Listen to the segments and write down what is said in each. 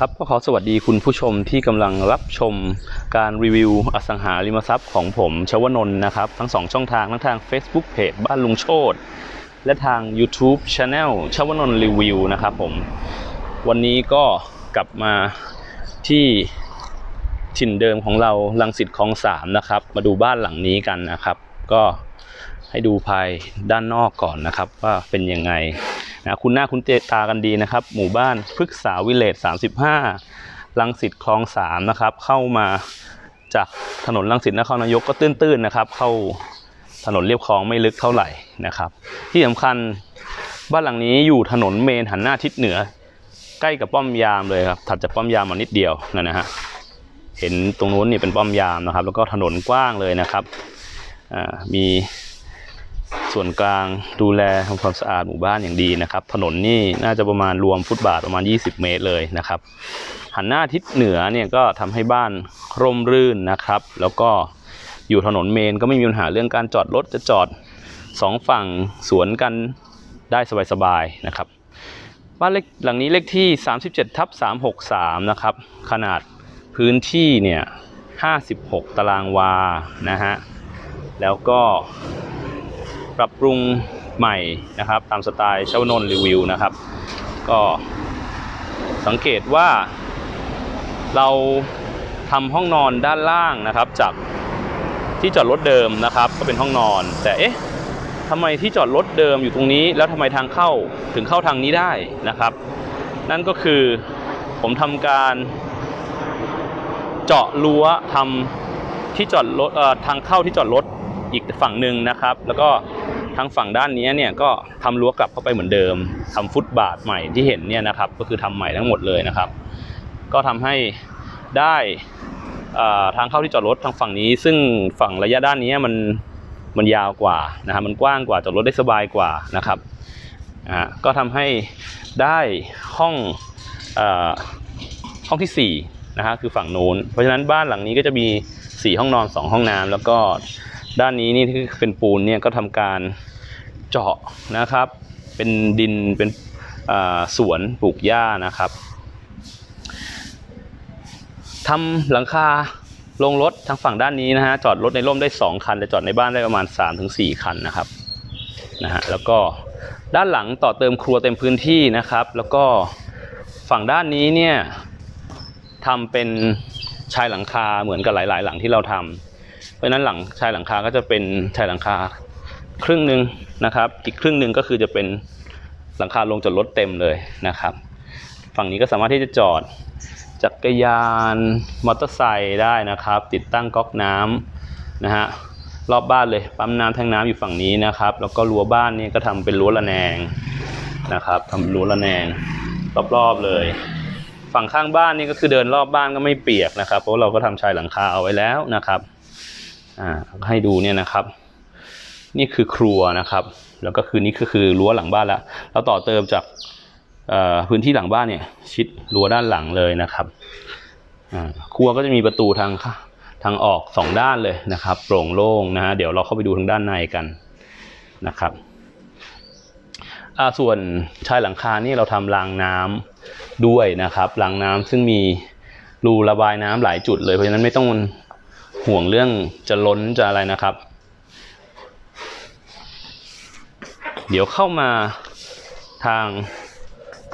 ครับก็ขอสวัสดีคุณผู้ชมที่กำลังรับชมการรีวิวอสังหาริมทรัพย์ของผมชวนนท์นะครับ ทั้งสองช่องทางทั้งทาง Facebook Page บ้านลุงโชตและทาง YouTube Channel ชวนนท์รีวิวนะครับผม วันนี้ก็กลับมาที่ถิ่นเดิมของเราลังสิตคลองสามนะครับ มาดูบ้านหลังนี้กันนะครับ ก็ให้ดูภายด้านนอกก่อนนะครับ ว่าเป็นยังไง นะคุณหน้าคุณเจตากันดีนะครับ หมู่บ้านพฤกษาวิเลศ35ลังสิตคลอง3นะครับ เข้ามาจากถนนลังสิตนครนายกก็ตื้นๆนะครับ เข้าถนนเรียบคลองไม่ลึกเท่าไหร่นะครับ ที่สำคัญบ้านหลังนี้อยู่ถนนเมนหันหน้าทิศเหนือ ใกล้กับป้อมยามเลยครับถัดจากป้อมยามมานิดเดียวนั่นนะฮะเห็นตรงนู้นนี่เป็นป้อมยามนะครับ แล้วก็ถนนกว้างเลยนะครับมี ส่วนกลางดูแลทำความสะอาดหมู่บ้านอย่างดีนะครับ ถนนนี่น่าจะประมาณรวมฟุตบาทประมาณ 20 เมตรเลยนะครับ หันหน้าทิศเหนือเนี่ยก็ทำให้บ้านร่มรื่นนะครับ แล้วก็อยู่ถนนเมนก็ไม่มีปัญหาเรื่องการจอดรถจะจอดสองฝั่งสวนกันได้สบายๆนะครับ บ้านเล็กหลังนี้เลขที่ 37ทับ363 นะครับ ขนาดพื้นที่เนี่ย 56 ตารางวา นะฮะ แล้วก็ ปรับปรุงใหม่นะครับ ตามสไตล์ชาวนนท์รีวิวนะครับ ก็สังเกตว่าเราทำห้องนอนด้านล่างนะครับ จากที่จอดรถเดิมนะครับ ก็เป็นห้องนอน แต่เอ๊ะทำไมที่จอดรถเดิมอยู่ตรงนี้ แล้วทำไมทางเข้าถึงเข้าทางนี้ได้นะครับ นั่นก็คือผมทำการเจาะรั้วทำที่จอดรถทางเข้าที่จอดรถอีกฝั่งหนึ่งนะครับ แล้วก็ ทางฝั่งด้านนี้เนี่ยก็ทำรั้วกลับเข้าไปเหมือนเดิมทำฟุตบาทใหม่ที่เห็นเนี่ยนะครับ ก็คือทำใหม่ทั้งหมดเลยนะครับ ก็ทำให้ได้ทางเข้าที่จอดรถทางฝั่งนี้ ซึ่งฝั่งระยะด้านนี้มันมันยาวกว่านะครับมันกว้างกว่าจอดรถได้สบายกว่านะครับอ่าก็ทำให้ได้ห้องอห้องที่สี่นะฮะคือฝั่งโน้นเพราะฉะนั้นบ้านหลังนี้ก็จะมีสี่ห้องนอนสองห้องน้ำแล้วก็ ด้านนี้นี่ที่เป็นปูนเนี่ยก็ทำการเจาะนะครับ เป็นดินเป็นสวนปลูกหญ้านะครับทำหลังคาลงรถทางฝั่งด้านนี้นะฮะจอดรถในร่มได้ 2 คันแต่จอดในบ้านได้ประมาณ 3-4 คันนะครับนะฮะแล้วก็ด้านหลังต่อเติมครัวเต็มพื้นที่นะครับ แล้วก็ฝั่งด้านนี้เนี่ยทำเป็นชายหลังคาเหมือนกับหลาย ๆ หลังที่เราทำ เพราะฉะนั้นหลังชายหลังคาก็จะเป็นชายหลังคาครึ่งหนึ่งนะครับ อีกครึ่งหนึ่งก็คือจะเป็นหลังคาลงจอดรถเต็มเลยนะครับ ฝั่งนี้ก็สามารถที่จะจอดจักรยานมอเตอร์ไซค์ได้นะครับ ติดตั้งก๊อกน้ำนะฮะรอบบ้านเลยปั๊มน้ำแทงน้ำอยู่ฝั่งนี้นะครับ แล้วก็รั้วบ้านนี่ก็ทำเป็นรั้วระแนงนะครับทำรั้วระแนงรอบๆเลย ฝั่งข้างบ้านนี่ก็คือเดินรอบบ้านก็ไม่เปียกนะครับ เพราะเราก็ทำชายหลังคาเอาไว้แล้วนะครับ อ่าให้ดูเนี่ยนะครับ นี่คือครัวนะครับ แล้วก็คือนี่ก็คือรั้วหลังบ้านแล้วเราต่อเติมจากพื้นที่หลังบ้านเนี่ย ชิดรั้วด้านหลังเลยนะครับครัวก็จะมีประตูทางทางออกสองด้านเลยนะครับโปร่งโล่งนะฮะเดี๋ยวเราเข้าไปดูทางด้านในกันนะครับส่วนชายหลังคานี่เราทำรางน้ำด้วยนะครับรางน้ำซึ่งมีรูระบายน้ำหลายจุดเลยเพราะฉะนั้นไม่ต้อง ห่วงเรื่องจะล้นจะอะไรนะครับ เดี๋ยวเข้ามาทาง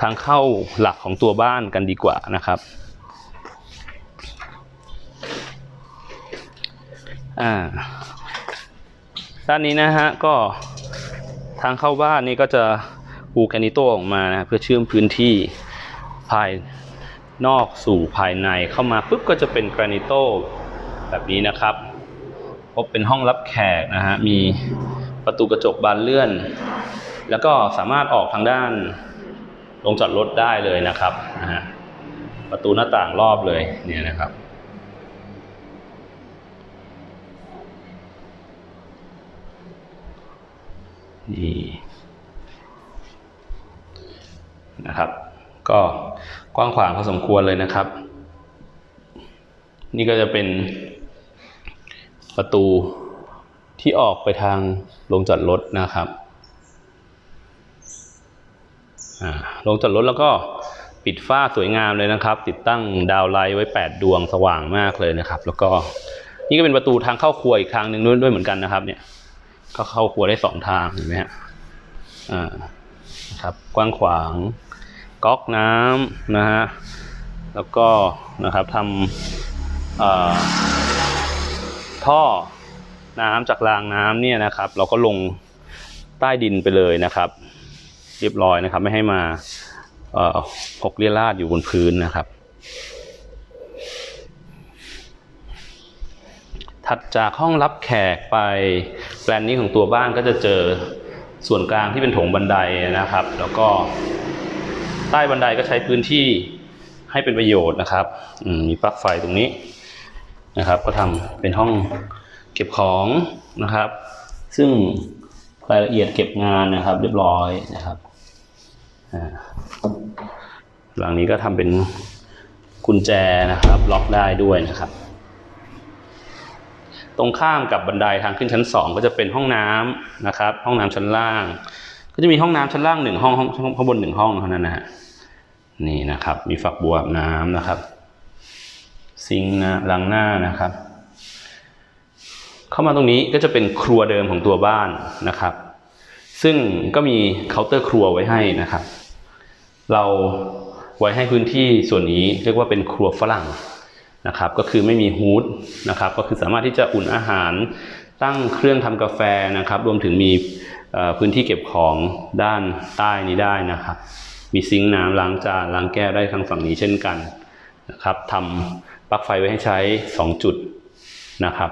ทางเข้าหลักของตัวบ้านกันดีกว่านะครับอ่าด้านนี้นะฮะก็ทางเข้าบ้านนี่ก็จะปูแกนิโตออกมานะเพื่อเชื่อมพื้นที่ภายนอกสู่ภายในเข้ามาปุ๊บก็จะเป็นแกรนิโต แบบนี้นะครับ พบเป็นห้องรับแขกนะฮะ มีประตูกระจกบานเลื่อน แล้วก็สามารถออกทางด้านลงจอดรถได้เลยนะครับนะฮะ ประตูหน้าต่างรอบเลยเนี่ยนะครับนี่นะครับ ก็กว้างขวางพอสมควรเลยนะครับ นี่ก็จะเป็น ประตูที่ออกไปทางลงจอดรถนะครับอ่าลงจอดรถแล้วก็ปิดฝ้าสวยงามเลยนะครับ ติดตั้งดาวไลท์ไว้ 8 ดวงสว่างมากเลยนะครับ แล้วก็นี่ก็เป็นประตูทางเข้าครัวอีกทางหนึ่งด้วยเหมือนกันนะครับ เนี่ยก็เข้าครัวได้สองทางเห็นไหมฮะอ่านะครับกว้างขวางก๊อกน้ำนะฮะแล้วก็นะครับทำอ่อ ท่อน้ำจากรางน้ำเนี่ยนะครับ เราก็ลงใต้ดินไปเลยนะครับ เรียบร้อยนะครับ ไม่ให้มาเอ่อหกเรียราดอยู่บนพื้นนะครับ ถัดจากห้องรับแขกไปแปลนนี้ของตัวบ้านก็จะเจอส่วนกลางที่เป็นโถงบันไดนะครับ แล้วก็ใต้บันไดก็ใช้พื้นที่ให้เป็นประโยชน์นะครับมีปลั๊กไฟตรงนี้ นะครับ ก็ทำเป็นห้องเก็บของนะครับ ซึ่งรายละเอียดเก็บงานนะครับ เรียบร้อยนะครับหลังนี้ก็ทำเป็นกุญแจนะครับ ล็อกได้ด้วยนะครับ ตรงข้ามกับบันไดทางขึ้นชั้นสองก็จะเป็นห้องน้ำนะครับ ห้องน้ำชั้นล่าง ก็จะมีห้องน้ำชั้นล่างหนึ่งห้องห้องข้างบนหนึ่งห้องเท่านั้นนะฮะนี่นะครับ มีฝักบัวอาบน้ำนะครับ ซิงค์นะล้างหน้านะครับ เข้ามาตรงนี้ก็จะเป็นครัวเดิมของตัวบ้านนะครับ ซึ่งก็มีเคาน์เตอร์ครัวไว้ให้นะครับ เราไว้ให้พื้นที่ส่วนนี้เรียกว่าเป็นครัวฝรั่งนะครับ ก็คือไม่มีฮูดนะครับ ก็คือสามารถที่จะอุ่นอาหารตั้งเครื่องทำกาแฟนะครับ รวมถึงมีพื้นที่เก็บของด้านใต้นี้ได้นะครับ มีซิงค์น้ำล้างจานล้างแก้วได้ทางฝั่งนี้เช่นกันนะครับทำ ปลั๊กไฟไว้ให้ใช้ 2 จุดนะครับ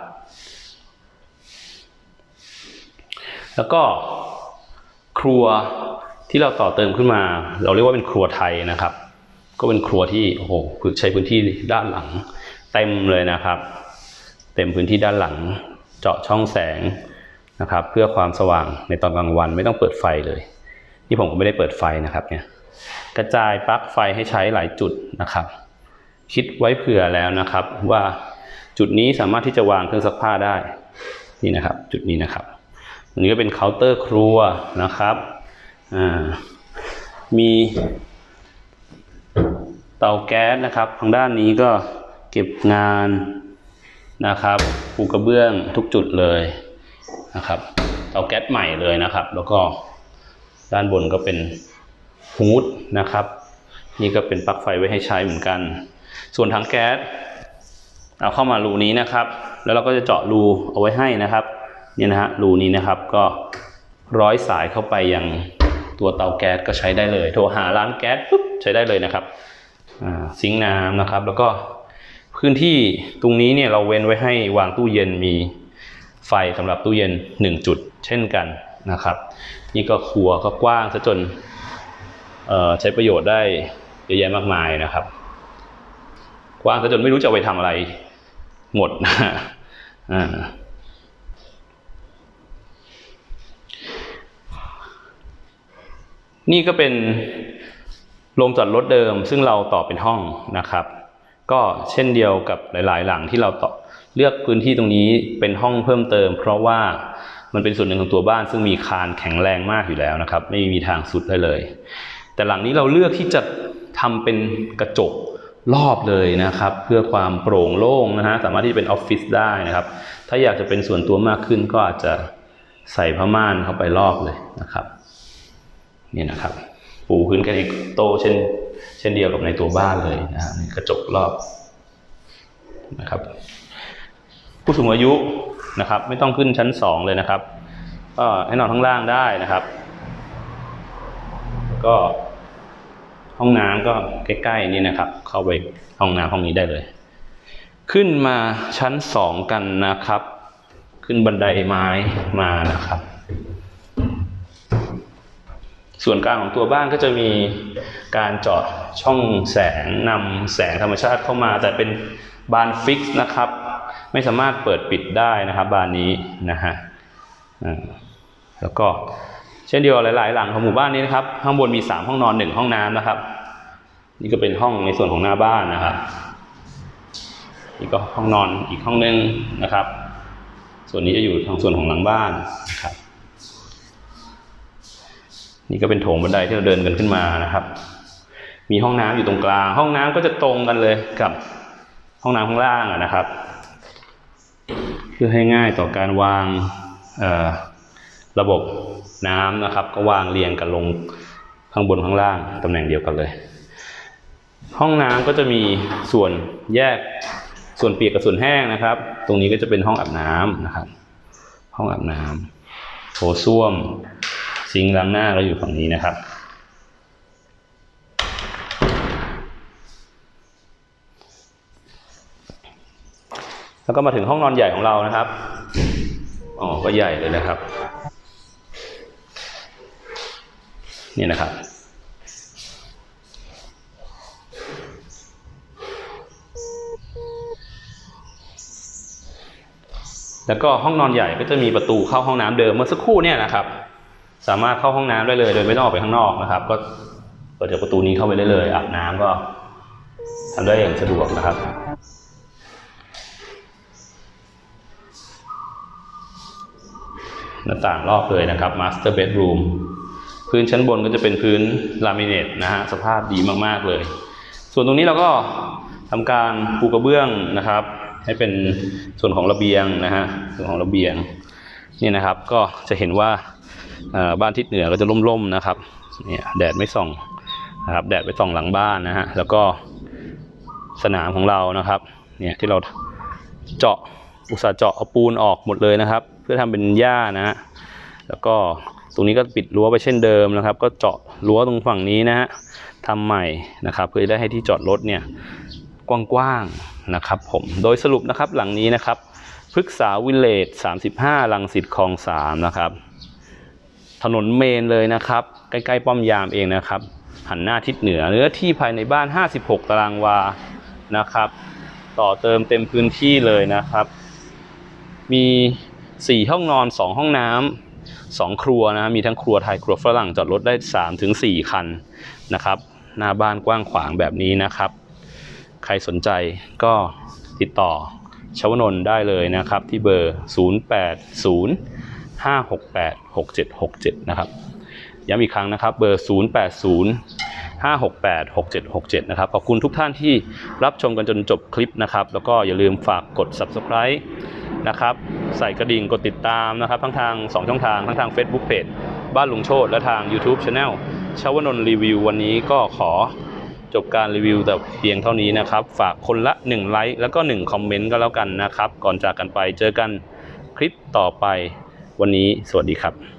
แล้วก็ครัวที่เราต่อเติมขึ้นมา เราเรียกว่าเป็นครัวไทยนะครับ ก็เป็นครัวที่โอ้โหใช้พื้นที่ด้านหลัง เต็มเลยนะครับ เต็มพื้นที่ด้านหลัง เจาะช่องแสงนะครับ เพื่อความสว่างในตอนกลางวันไม่ต้องเปิดไฟเลยนี่ผมก็ไม่ได้เปิดไฟนะครับเนี่ยกระจายปลั๊กไฟให้ใช้หลายจุดนะครับ คิดไว้เผื่อแล้วนะครับ ว่าจุดนี้สามารถที่จะวางเครื่องซักผ้าได้นี่นะครับ จุดนี้นะครับอันนี้ก็เป็นเคาน์เตอร์ครัวนะครับมีเตาแก๊สนะครับทางด้านนี้ก็เก็บงานนะครับปูกระเบื้องทุกจุดเลยนะครับเตาแก๊สใหม่เลยนะครับ แล้วก็ด้านบนก็เป็นฮูดนะครับ นี่ก็เป็นปลั๊กไฟไว้ให้ใช้เหมือนกัน ส่วนถังแก๊สเอาเข้ามารูนี้นะครับ แล้วเราก็จะเจาะรูเอาไว้ให้นะครับเนี่ยนะฮะรูนี้นะครับก็ร้อยสายเข้าไปยังตัวเตาแก๊สก็ใช้ได้เลย โทรหาร้านแก๊สปุ๊บใช้ได้เลยนะครับซิงน้ำนะครับ แล้วก็พื้นที่ตรงนี้เนี่ยเราเว้นไว้ให้วางตู้เย็นมีไฟสำหรับตู้เย็น 1 จุด เช่นกันนะครับ นี่ก็ครัวก็กว้างซะจนใช้ประโยชน์ได้เยอะแยะมากมายนะครับ กว้างซะจนไม่รู้จะไปทำอะไรหมดนะอ่านี่ก็เป็นโรงจอดรถเดิม ซึ่งเราต่อเป็นห้องนะครับ ก็เช่นเดียวกับหลาย ๆ หลังที่เราต่อเลือกพื้นที่ตรงนี้เป็นห้องเพิ่มเติม เพราะว่ามันเป็นส่วนหนึ่งของตัวบ้าน ซึ่งมีคานแข็งแรงมากอยู่แล้วนะครับ ไม่มีทางสุดได้เลย แต่หลังนี้เราเลือกที่จะทำเป็นกระจก รอบเลยนะครับ เพื่อความโปร่งโล่งนะฮะสามารถที่จะเป็นออฟฟิศได้นะครับ ถ้าอยากจะเป็นส่วนตัวมากขึ้นก็อาจจะใส่ผ้าม่านเข้าไปรอบเลยนะครับนี่นะครับ ปูพื้นกันอีกโตเช่น เช่นเดียวกับในตัวบ้านเลยนะฮะกระจกรอบนะครับ ผู้สูงอายุนะครับ ไม่ต้องขึ้นชั้นสองเลยนะครับ ก็ให้นอนข้างล่างได้นะครับ ก็ ห้องน้ำก็ใกล้ๆนี่นะครับ เข้าไปห้องน้ำห้องนี้ได้เลย ขึ้นมาชั้นสองกันนะครับ ขึ้นบันไดไม้มานะครับ ส่วนกลางของตัวบ้านก็จะมีการเจาะช่องแสงนำแสงธรรมชาติเข้ามา แต่เป็นบานฟิกซ์นะครับ ไม่สามารถเปิดปิดได้นะครับ บานนี้นะฮะแล้วก็ เช่นเดียวหลาย ๆ หลังของหมู่บ้านนี้นะครับ ข้างบนมี 3 ห้องนอน 1 ห้องน้ำนะครับ นี่ก็เป็นห้องในส่วนของหน้าบ้านนะครับนี่ก็ห้องนอนอีกห้องนึงนะครับ ส่วนนี้จะอยู่ทางส่วนของหลังบ้านนะครับ นี่ก็เป็นโถงบันไดที่เราเดินกันขึ้นมานะครับ มีห้องน้ำอยู่ตรงกลาง ห้องน้ำก็จะตรงกันเลยกับห้องน้ำข้างล่างอะนะครับ เพื่อให้ง่ายต่อการวางเอ่อ ระบบน้ำนะครับ ก็วางเรียงกันลงข้างบนข้างล่างตำแหน่งเดียวกันเลย ห้องน้ำก็จะมีส่วนแยกส่วนเปียกกับส่วนแห้งนะครับ ตรงนี้ก็จะเป็นห้องอาบน้ำนะครับ ห้องอาบน้ำโถส้วมซิงล้างหน้าก็อยู่ฝั่งนี้นะครับ แล้วก็มาถึงห้องนอนใหญ่ของเรานะครับ อ๋อ ก็ใหญ่เลยนะครับ นี่นะครับ แล้วก็ห้องนอนใหญ่ก็จะมีประตูเข้าห้องน้ำเดิมเมื่อสักครู่เนี่ยนะครับ สามารถเข้าห้องน้ำได้เลย โดยไม่ต้องออกไปข้างนอกนะครับ ก็เปิดจากประตูนี้เข้าไปได้เลยอาบน้ำก็ทำได้อย่างสะดวกนะครับหน้าต่างรอบเลยนะครับ Master Bedroom พื้นชั้นบนก็จะเป็นพื้นลามิเนตนะฮะสภาพดีมากๆเลย ส่วนตรงนี้เราก็ทำการปูกระเบื้องนะครับ ให้เป็นส่วนของระเบียงนะฮะส่วนของระเบียงนี่นะครับก็จะเห็นว่าบ้านทิศเหนือก็จะร่มๆนะครับเนี่ยแดดไม่ส่องนะครับแดดไปส่องหลังบ้านนะฮะแล้วก็สนามของเรานะครับเนี่ยที่เราเจาะอุตสาห์เจาะเอาปูนออกหมดเลยนะครับ เพื่อทำเป็นหญ้านะฮะแล้วก็ รงนี้ก็ปิดรั้วไปเช่นเดิมนะครับ ก็เจาะรั้วตรงฝั่งนี้นะฮะทำใหม่นะครับ เพื่อได้ให้ที่จอดรถเนี่ยกว้างๆนะครับผมโดยสรุปนะครับหลังนี้นะครับพฤกษาวิลเลจ35ลังสิตคลอง3นะครับถนนเมนเลยนะครับ ใกล้ๆป้อมยามเองนะครับ หันหน้าทิศเหนือเนื้อที่ภายในบ้าน 56 ตารางวานะครับ ต่อเติมเต็มพื้นที่เลยนะครับ มี 4 ห้องนอน 2 ห้องน้ำ สองครัวนะ มีทั้งครัวไทยครัวฝรั่งจอดรถได้ 3-4คันนะครับ หน้าบ้านกว้างขวางแบบนี้นะครับ ใครสนใจก็ติดต่อชวนนท์ได้เลยนะครับ ที่เบอร์ 080 568 6767 นะครับ ย้ำอีกครั้งนะครับ เบอร์ 080 568 6767 นะครับ ขอบคุณทุกท่านที่รับชมกันจนจบคลิปนะครับ แล้วก็อย่าลืมฝากกด subscribe นะครับ ใส่กระดิ่งกดติดตามนะครับ ทั้งทาง 2 ช่องทางทั้งทาง Facebook Page บ้านลุงโชตและทาง YouTube Channel ชวนนท์รีวิววันนี้ก็ขอจบการรีวิวแต่เพียงเท่านี้นะครับ ฝากคนละ 1 ไลค์แล้วก็ 1 คอมเมนต์ก็แล้วกันนะครับ ก่อนจากกันไปเจอกันคลิปต่อไปวันนี้สวัสดีครับ